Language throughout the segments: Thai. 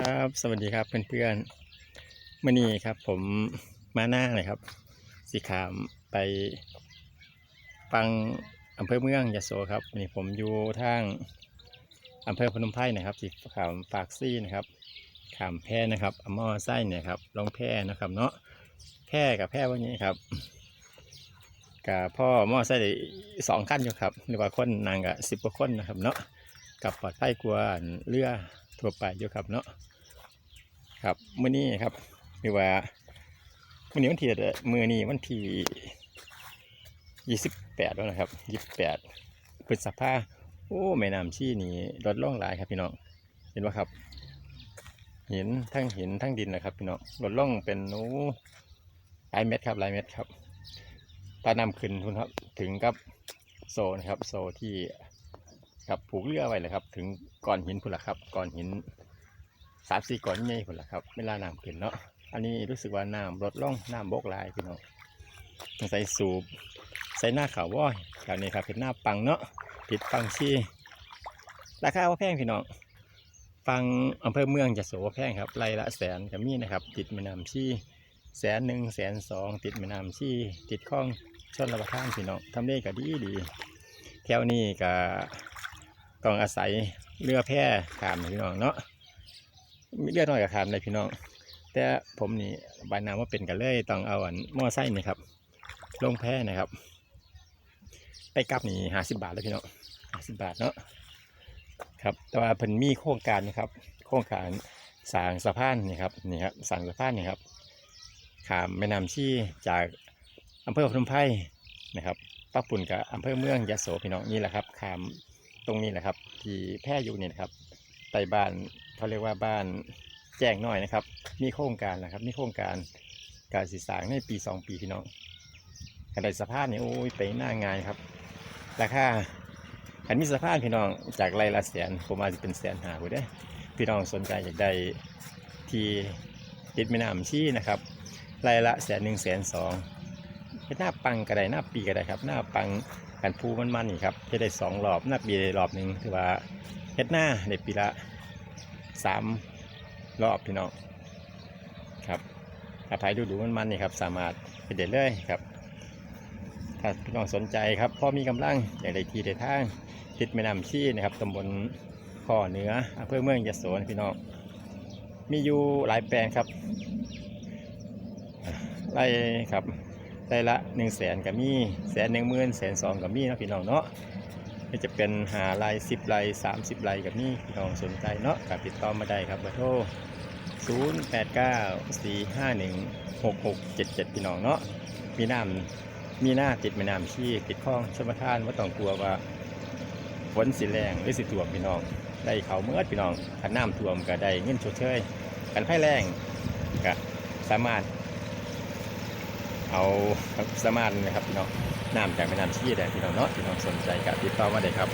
ครับ สวัสดีครับเพื่อนๆมื่อนี้ครับ ผมมาหน้าเลยครับ สีขามไปฟังอำเภอเมืองยะโสครับนี่ผมอยู่ทางอำเภอพนมไพรนะครับสีขามฝากซี่นะครับขามแพร่นะครับอมอไส้เนี่ยครับลงแพร่นะครับ เนาะแพร่กับแพร่วันนี้ครับกับพ่อมอไส้สองขั้นอยู่ครับหรือว่าคนนางกับสิบกว่าคนนะครับ เนาะกับปลอดภัยกว่าเรือ ทั่วไปอยู่ครับเนาะครับมื้อนี้ครับหรือว่ามื้อนี้วันที่เมื้อนี้วันที่ยี่สิบแปดแล้วนะครับยี่สิบแปดพฤษภาโอ้แม่น้ำชี่นี่ลดล่องหลายครับพี่น้องเห็นว่าครับเห็นทั้งเห็นทั้งดินนะครับพี่น้องลดล่องเป็นโอ้หลายเม็ดครับหลายเม็ดครับตานำขึ้นทุนครับถึงกับโซนะครับโซที่ ครับผูกเรือไว้เลยครับ ถึงก้อนหินพุ่นละครับก้อนหินสามสี่ก้อนใหญ่พุ่นละครับเวลาน้ำขึ้นเนาะอันนี้รู้สึกว่าน้ำลดลงน้ำบกลายพี่น้องใส่สูบใส่หน้าขาวว่อยแถวนี้ครับเป็นหน้าปังเนาะติดปังชีราคาว่าแพงพี่น้องฟังอำเภอเมืองจะโสว่าแพงครับไรละแสนกับมีนะครับ ติดแม่น้ำชีแสนหนึ่งแสนสองติดแม่น้ำชีติดคลองชนรับประทานพี่น้องทำได้ก็ดีดีแถวนี้ก็ ต้องอาศัยเรือแพขามพี่น้องเนาะมีเรือน้อยกับขามเลยพี่น้อง แต่ผมนี่บายน้ำว่าเป็นกันเลยต้องเอาอันหม้อไส้นี่ครับ ลงแพนะครับ ไปกลับนี่ห้าสิบบาทเลยพี่น้องห้าสิบบาทเนาะครับ แต่ว่าเพิ่นมีโครงการนะครับ โครงการสร้างสะพานนี่ครับนี่ครับสร้างสะพานนี่ครับขามแม่น้ำชี่จากอำเภอพนมไพรนะครับปักปุ่นกับอำเภอเมืองยะโสพี่น้องนี่แหละครับขาม ตรงนี้แหละครับ ที่แพร่อยู่เนี่ยนะครับใต้บ้านเขาเรียกว่าบ้านแจ้งน้อยนะครับ มีโครงการนะครับ มีโครงการการศึกษาในปีสองปีพี่น้องขนาดสภาพนี่โอ้ยไปหน้างานครับ ราคาขันมีสภาพพี่น้องจากไรละแสนผมอาจจะเป็นแสนหาผู้ได้พี่น้องสนใจอยากได้ที่ติดแม่น้ำชี้นะครับไรละแสนหนึ่งแสนสอง หน้าปังก็ได้หน้าปีก็ได้ครับ หน้าปังกันพูมันมันนี่ครับจะได้สองรอบหนักบีได้รอบหนึ่งถือว่าเฮ็ดหน้าในปีละสามรอบพี่น้องครับถ้าใครดูดูมันมันนี่ครับ สามารถไปเด็ดเลยครับ ถ้าพี่น้องสนใจครับพ่อมีกำลังอยากได้ทีได้ทางติดแม่น้ำชี้นะครับตำบลข้อเหนืออำเภอเมืองยะโสนพี่น้องมีอยู่หลายแปลงครับไล่ครับ ได้ละหนึ่งแสนกับมีแสนหนึ่งหมื่นแสนสองกับมีนะพี่น้องเนาะก็จะเป็นหาลายสิบลายสามสิบลายกับมีพี่น้องสนใจเนาะกับติดต่อมาได้ครับเบอร์โทรศูนย์แปดเก้าสี่ห้าหนึ่งหกหกเจ็ดเจ็ดพี่น้องเนาะมีน้ำมีหน้าติดแม่น้ำชีติดคลองชมทานว่าต้องกลัวว่าฝนสิแรงหรือสิท่วมพี่น้อง ได้เขาเมื่อพี่น้องขันน้ำท่วมก็ได้เงินชดเชยกันไฟแรงก็สามารถ เอาสมานนะครับพี่น้องน้ำจากแม่น้ำชี่แต่พี่น้องเนาะพี่น้องสนใจกับติดต่อมาได้ครับ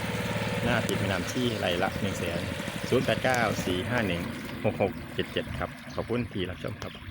หน้าติดแม่น้ำชี่ไรละหนึ่งแสนศูนย์แปดเก้าสี่ห้าหนึ่งหกหกเจ็ดเจ็ดครับ ขอบคุณที่รับชมครับ